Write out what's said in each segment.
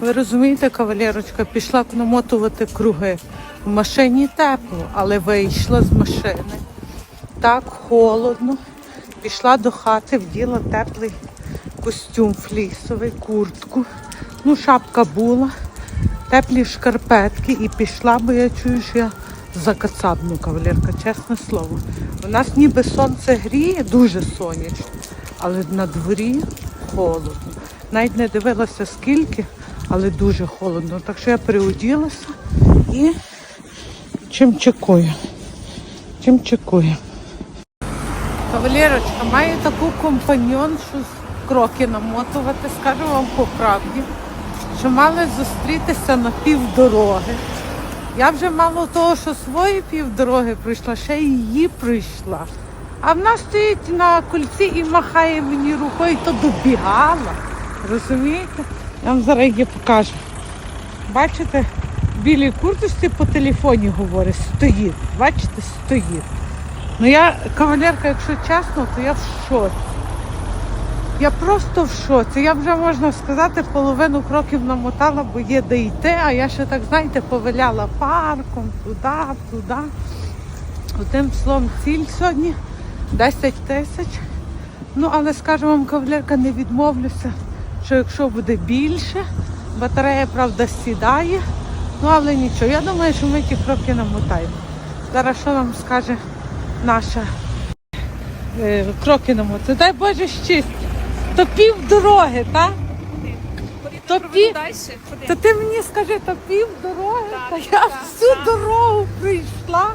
Ви розумієте, кавалерочка, пішла намотувати круги. В машині тепло, але вийшла з машини. Так холодно. Пішла до хати, вділа теплий костюм флісовий, куртку. Ну, шапка була, теплі шкарпетки і пішла, бо я чую, що я закацабну кавалерка, чесне слово. У нас ніби сонце гріє, дуже сонячно, але на дворі холодно. Навіть не дивилася скільки, але дуже холодно. Так що я приоділася і чим чекую. Чим чекую. Кавалерочка, маю таку компаньоншу з кроки намотувати, скажу вам по правді, що мали зустрітися на півдороги. Я вже мало того, що свої півдороги пройшла, ще й її пройшла. А вона стоїть на кольці і махає мені рукою, то добігала. Розумієте? Я вам зараз її покажу. Бачите, в білій курточці по телефоні говорить, стоїть. Бачите, стоїть. Ну я, кавалерка, якщо чесно, то я в шоці. Я просто в шоці. Я вже можна сказати, половину кроків намотала, бо є де йти, а я ще так, знаєте, повиляла парком, туди, туди. Одним словом, ціль сьогодні 10 тисяч. Ну, але скажу вам, кавалерка, не відмовлюся, що якщо буде більше, батарея, правда, сідає. Ну, але нічого. Я думаю, що ми ті кроки намотаємо. Зараз що нам скаже наша е, кроки намотати? Дай Боже щастя. То пів дороги, так? То пів, то ти мені скажи, то пів дороги, Так, та я так, всю так. дорогу прийшла.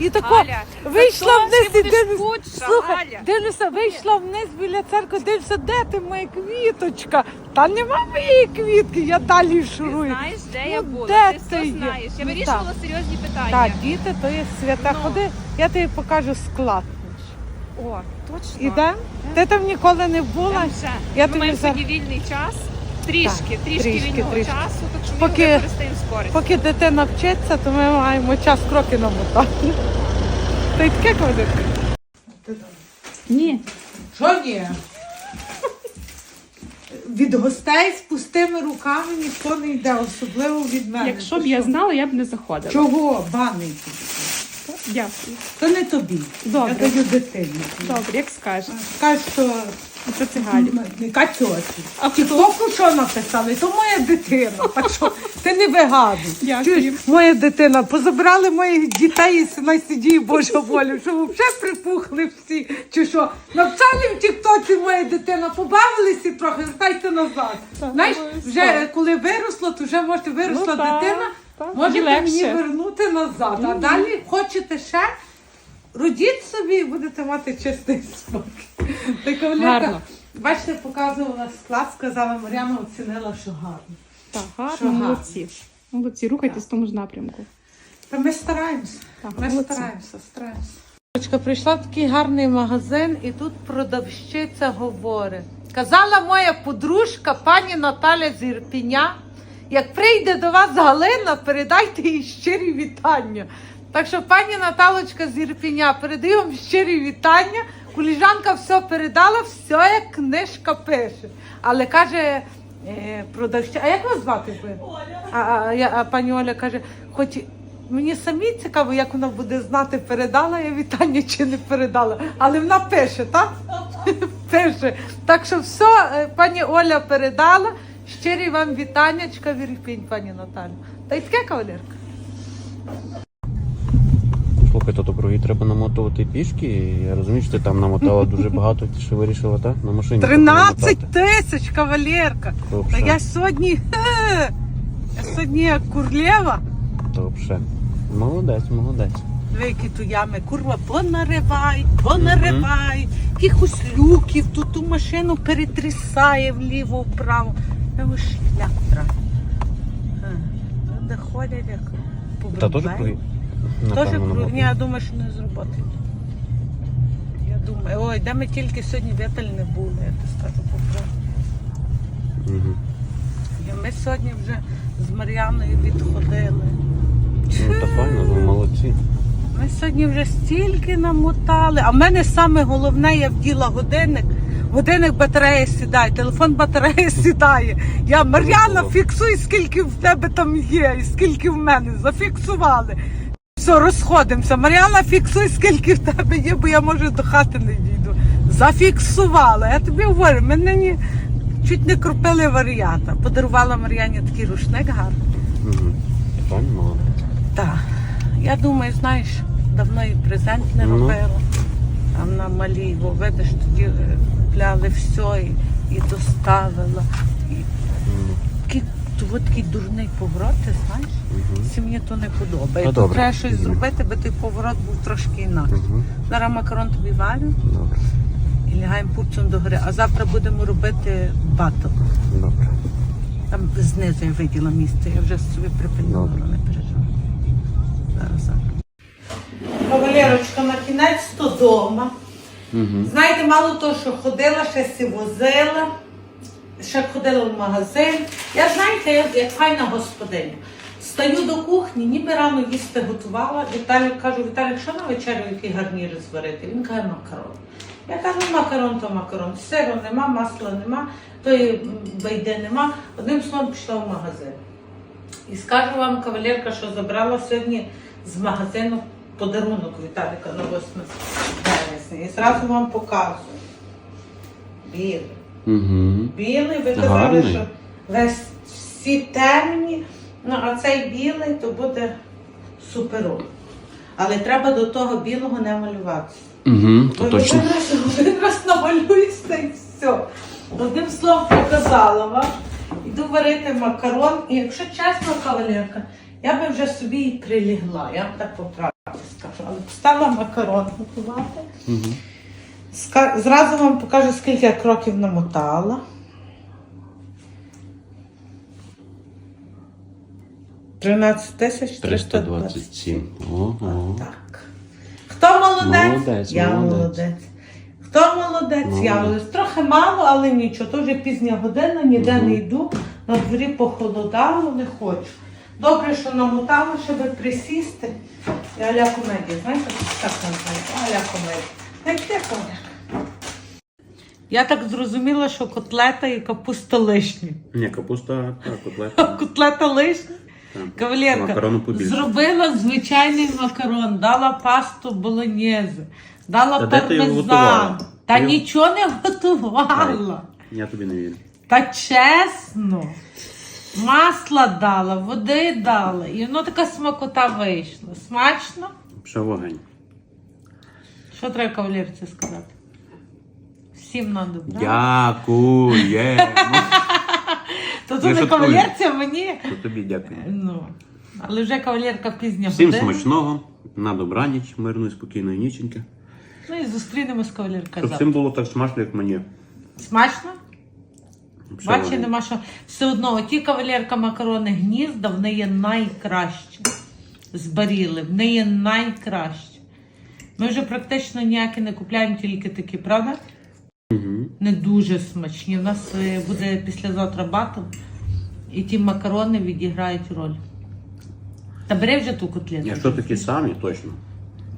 І тако Галя, вийшла то вниз ти і будеш дивлюся. скучна, Слухай, Галя. дивлюся, вийшла вниз біля церкви, дивлюся, де ти моя квіточка? Та нема моєї квітки, я далі Ти шурую. знаєш, де Ну, я була, де ти ти все є? знаєш. Я Ну, вирішувала серйозні питання. Так, діти, то є свята. Ну. Ходи, я тобі покажу склад. О, точно. Ідемо? Ти там ніколи не була? Там ще. Я Ми тобі маємо за- сьогодні вільний час. Трішки, Так, трішки, трішки, вільного трішки. часу, так що ми Поки- його використаємо з користю. Поки дитина вчиться, то ми маємо час кроки намотати. Та й таке кавалерка. Ні. Що ні? Від гостей з пустими руками ніхто не йде, особливо від мене. Якщо б я знала, я б не заходила. Чого баний? Дякую. То не тобі. Добре. Я даю дитині. Добре, як скажеш. Скажеш, що Це це Галі. яка тьоті. А Тіктоку що написали? То моя дитина. Так що ти не вигадуй. Дякую. Чуєш, моя дитина, позабирали моїх дітей і сина сидії Божа волю, що вже припухли всі. Чи що? Навчали в Тіктоці моя дитина, побавилися трохи, вертайте назад. Знаєш, вже е, коли виросло, то вже може виросла Ну, дитина, так, можете мені мені вернути назад. А далі хочете ще? Родіть собі і будете мати чистий спокій. Гарно. бачите, показувала склад, сказала Мар'яна, оцінила, що гарно. Так, Що гарно, гарно. молодці. Молодці, рухайтесь в тому ж напрямку. Та ми стараємося. Так, ми молодці. стараємося, стараємося. Дочка, прийшла в такий гарний магазин, і тут продавщиця говорить. Казала моя подружка, пані Наталя з Ірпіня, як прийде до вас Галина, передайте їй щирі вітання. Так що, пані Наталочка з Ірпіня, передаю вам щирі вітання. Коліжанка все передала, все як книжка пише. Але каже, е, продавщиця, а як вас звати? ви? А, а, я- а пані Оля каже, хоч мені самі цікаво, як вона буде знати, передала я вітання чи не передала. Але вона пише, так? пише. Так що все, е, пані Оля передала. Щирі вам вітаннячка, вірпінь, пані Наталю. Та й таке кавалерка. Слухай, то круги треба намотувати пішки. Я розумію, що ти там намотала дуже багато, ти ще вирішила, так? На машині. 13 тисяч, кавалерка. Та я сьогодні. Я сьогодні як курлєва. взагалі. Молодець, молодець. Диви, які ту ями, курва, понаривай, понаривай, якихось люків, тут ту машину перетрясає вліво, вправо. Його шлях треба. Де ходять, як по Та теж круги. Теж. Ні, я думаю, що не зроботи. Я думаю, ой, де ми тільки сьогодні вітель не були, я ти скажу. Мгм. І Ми сьогодні вже з Мар'яною відходили. Ну, та файно, ви молодці. Ми сьогодні вже стільки намотали. А в мене саме головне, я вділа годинник. Годинник батарея сідає, телефон батарея сідає. Я Мар'яна, фіксуй, скільки в тебе там є, і скільки в мене. Зафіксували. Все, розходимося. Мар'яна, фіксуй, скільки в тебе є, бо я може до хати не дійду. Зафіксувала. Я тобі говорю, мене ні, чуть не крупили варіата. Подарувала Мар'яні такий рушник гарний. Угу. Так. Я думаю, знаєш, давно і презент не робила. Там на малій, бо видиш, тоді е, купляли все і, і доставила. І такий, то такий дурний поворот, ти знаєш? Мгм. Мені то не подобає. Та То добре. треба щось зробити, бо той поворот був трошки інакше. Мгм. Зараз макарон тобі варю Добре. і лягаємо пупцем до гори. А завтра будемо робити батл. Добре. Там знизу я виділа місце, я вже собі припинила, Добре. не переживай. Зараз зараз. Кавалерочка, на кінець то дома. Угу. Знаєте, мало того, що ходила, ще сі возила, ще ходила в магазин. Я знаєте, я як файна господиня. Стаю до кухні, ніби рано їсти готувала. Віталік кажу, Віталік, що на вечерю який гарнір зварити? Він каже, макарон. Я кажу, «Ну, макарон то макарон. Сиру нема, масла нема, тої м, байди нема. Одним словом пішла в магазин. І скажу вам, кавалерка, що забрала сьогодні з магазину подарунок Віталіка на 8 березня. І зразу вам показую. Білий. Угу. Білий, ви казали, Гарний. що весь всі темні, ну а цей білий то буде суперовий. Але треба до того білого не малюватися. Угу. То точно. один раз, один раз намалюєшся і все. Одним словом показала вам. Іду варити макарон, і якщо чесно, кавалерка, я би вже собі і прилігла, я вам так по правді скажу. Але стала макарон готувати. Угу. Зразу вам покажу, скільки я кроків намотала. 13 тисяч 320. 327. Ого. Так. Хто молодець? Молодець, я молодець. молодець. Хто молодець? Я Молодець. молодець. Трохи мало, але нічого. То вже пізня година, ніде Мгм. не йду. На дворі похолодало, не хочу. Добре, що намотала, щоб присісти. І аля комедія. Знаєте, так називається? Аля комедія. Так де комедія? Я так зрозуміла, що котлета і капуста лишні. Ні, капуста, так, котлета. Котлета лишня. Кавалерка, зробила звичайний макарон, дала пасту болоньєзе, дала Та пармезан. Та Ти нічого не готувала. Я тобі не вірю. Та чесно. Масла дала, води дала. І воно така смакота вийшла. Смачно? Пішов вогонь. Що треба кавалерці сказати? Всім на добра. Дякуємо. То не шуткую. кавалерці, мені. То тобі дякую. Ну, але вже кавалерка пізня Всім смачного, на добраніч, мирної, спокійної ніченьки. Ну і зустрінемось кавалерка Щоб завтра. всім було так смачно, як мені. Смачно? Пішов Бачиш, нема що. Все одно, оті кавалерка макарони гнізда, в неї найкращі. Збаріли, в неї найкращі. Ми вже практично ніякі не купляємо, тільки такі, правда? Мгм. Не дуже смачні. У нас е, буде післязавтра батл, і ті макарони відіграють роль. Та бери вже ту котлету. Якщо такі самі, точно.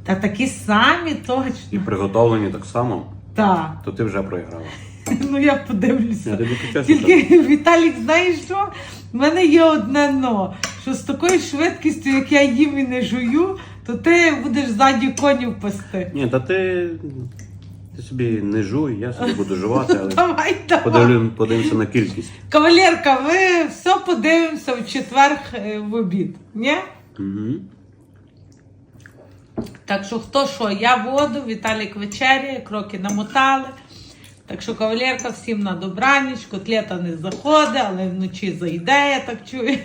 Та такі самі І точно. приготовлені так само, Так. то ти вже проіграла. Ну я подивлюся. Тобі чесно. Тільки Віталік, знаєш що? В мене є одне но, що з такою швидкістю, як я їм і не жую, то ти будеш ззаді конів пасти. Ні, та ти, ти собі не жуй, я собі буду жувати, але Давай, давай. подивлю, подивимося на кількість. Кавалерка, ви все подивимося в четвер е, в обід. Ні? Угу. Так що хто що, я воду, Віталік вечеряє, кроки намотали. Так що кавалерка всім на добраніч, котлета не заходить, але вночі зайде, я так чую.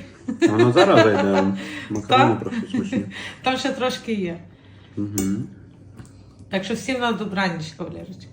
Вона зараз зайде, макарони Так? трохи смачні. Там ще трошки є. Угу. Так що всім на добраніч, кавалерочка.